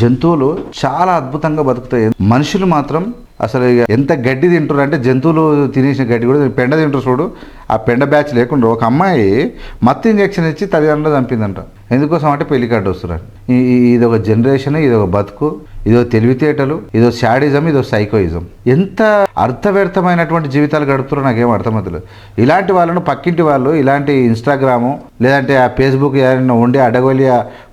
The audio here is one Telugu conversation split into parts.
జంతువులు చాలా అద్భుతంగా బతుకుతాయి. మనుషులు మాత్రం అసలు ఎంత గడ్డి తింటారు అంటే జంతువులు తినేసిన గడ్డి కూడా పెండ తింటారు చూడు. ఆ పెండ బ్యాచ్ లేకుండా ఒక అమ్మాయి మత్తు ఇంజెక్షన్ ఇచ్చి తల్లిదండ్రులు చంపిందంట. ఎందుకోసం అంటే పెళ్ళి కార్డు వస్తున్నారు. ఈ- ఇది ఒక జనరేషన్ ఇది ఒక బతుకు ఇదో తెలివితేటలు ఇదో శాడిజం ఇదో సైకోయిజం. ఎంత అర్థవ్యర్థమైనటువంటి జీవితాలు గడుపుతారో నాకేం అర్థమవుతలేదు. ఇలాంటి వాళ్ళను పక్కింటి వాళ్ళు ఇలాంటి ఇన్స్టాగ్రాము లేదంటే ఆ ఫేస్బుక్ ఏదైనా ఉండి అడగొలి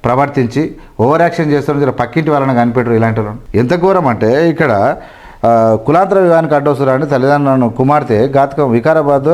ప్రవర్తించి ఓవర్ యాక్షన్ చేస్తారు పక్కింటి వాళ్ళని కనిపెట్టరు ఇలాంటి వాళ్ళు ఎంత ఘోరం అంటే ఇక్కడ కులాంతర వివాహానికి అడ్డొస్తున్నారని తల్లిదండ్రులను కుమార్తె ఘాతకం వికారాబాద్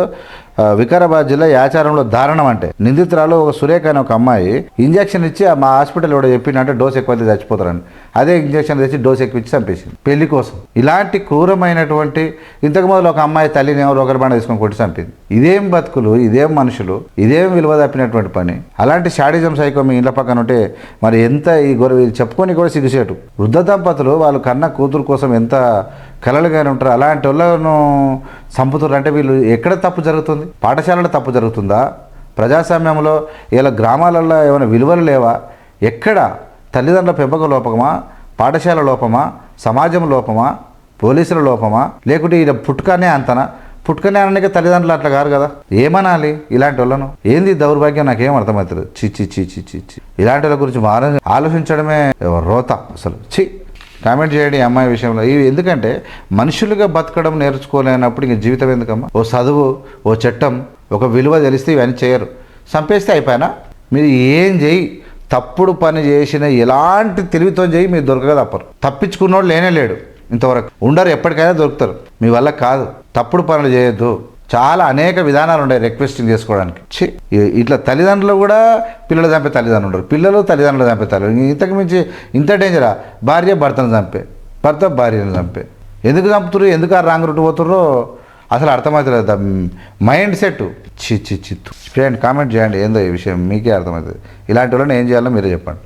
వికారాబాద్ జిల్లా యాచారంలో దారుణం అంటే నిందితురాలు ఒక సురేఖ అనే ఒక అమ్మాయి ఇంజక్షన్ ఇచ్చి ఆ మా హాస్పిటల్ కూడా చెప్పిందంటే డోస్ ఎక్కువ అయితే చచ్చిపోతారని. అదే ఇంజక్షన్ తెచ్చి డోస్ ఎక్కువ ఇచ్చి చంపేసింది. పెళ్ళి కోసం. ఇలాంటి క్రూరమైనటువంటి ఇంతకు మొదలు ఒక అమ్మాయి తల్లిని ఎవరు ఒకరి బండ తీసుకొని కొట్టి చంపింది. ఇదేం బతుకులు ఇదేం మనుషులు ఇదేం విలువ తప్పినటువంటి పని. అలాంటి షాడిజం సైకో మీ ఇంట్లో పక్కన ఉంటే మరి ఎంత ఈ గొడవ చెప్పుకొని కూడా సిగ్గుసేటు వృద్ధ దంపతులు వాళ్ళు కన్న కూతురు కోసం ఎంత కలలుగానే ఉంటారు. అలాంటి వాళ్ళను చంపుతారు అంటే వీళ్ళు ఎక్కడ తప్పు జరుగుతుంది? పాఠశాలలో తప్పు జరుగుతుందా? ప్రజాస్వామ్యంలో ఇలా గ్రామాలలో ఏమైనా విలువలు లేవా? ఎక్కడ తల్లిదండ్రుల పెంపక లోపమా? పాఠశాల లోపమా? సమాజం లోపమా? పోలీసుల లోపమా? లేకుంటే ఇలా పుట్టుకనే అంతనా? పుట్టుకనే అనడానికి తల్లిదండ్రులు అట్లా కారు కదా? ఏమనాలి ఇలాంటి వాళ్ళను? ఏంది దౌర్భాగ్యం? నాకేం అర్థమవుతుంది చి చి చి చి చి ఇలాంటి వాళ్ళ గురించి మార ఆలోచించడమే రోత అసలు. చి కామెంట్ చేయండి అమ్మాయి విషయంలో. ఇవి ఎందుకంటే మనుషులుగా బతకడం నేర్చుకోలేనప్పుడు ఇంక జీవితం ఎందుకమ్మా? ఓ చదువు ఓ చట్టం ఒక విలువ తెలిస్తే ఇవన్నీ చేయరు. చంపేస్తే అయిపోయినా? మీరు ఏం చేయి తప్పుడు పని చేసిన ఎలాంటి తెలివితో చేయి మీరు దొరకగా తప్పరు. తప్పించుకున్నోడు లేనే లేడు ఇంతవరకు. ఉండరు ఎప్పటికైనా దొరుకుతారు. మీ వల్ల కాదు. తప్పుడు పనులు చేయొద్దు. చాలా అనేక విధానాలు ఉన్నాయి రిక్వెస్టింగ్ చేసుకోవడానికి. ఛీ, ఇట్లా తల్లిదండ్రులు కూడా పిల్లలు చంపే తల్లిదండ్రులు ఉండరు. పిల్లలు తల్లిదండ్రులు చంపే తల్లి ఇంతకు మించి ఇంత డేంజరా భార్య భర్తను చంపే భర్త భార్యను చంపే. ఎందుకు చంపుతురు ఎందుకు ఆ రాంగ్ రూట్ పోతుర్రో? అసలు అర్థమవుతలేదు మైండ్ సెట్. చి చి చిత్తు చేయండి కామెంట్ చేయండి. ఏందో ఈ విషయం? మీకే అర్థమవుతుంది ఇలాంటి వాళ్ళని ఏం చేయాలో మీరే చెప్పండి.